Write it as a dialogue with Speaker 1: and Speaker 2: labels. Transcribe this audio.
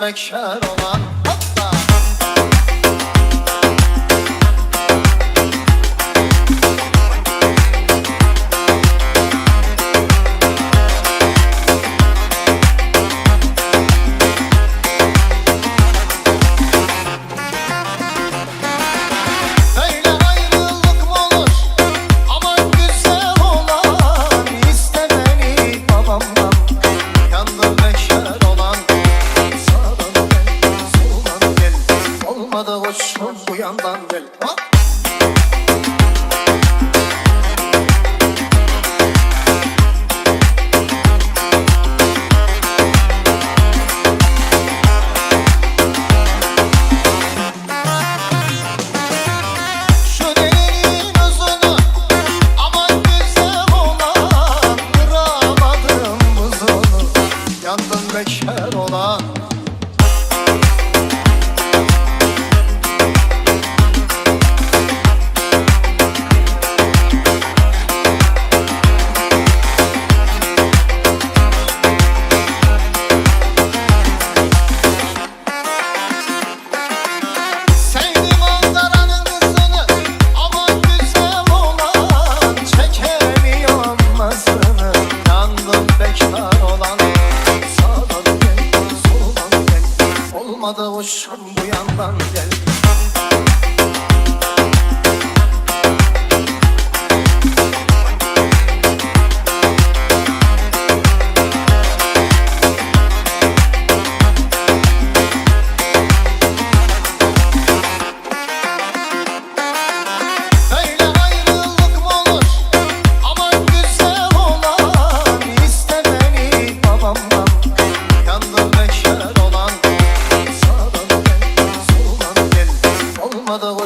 Speaker 1: bekar ol Hoş bu gel. Hop. olmadı hoşum bu yandan gel.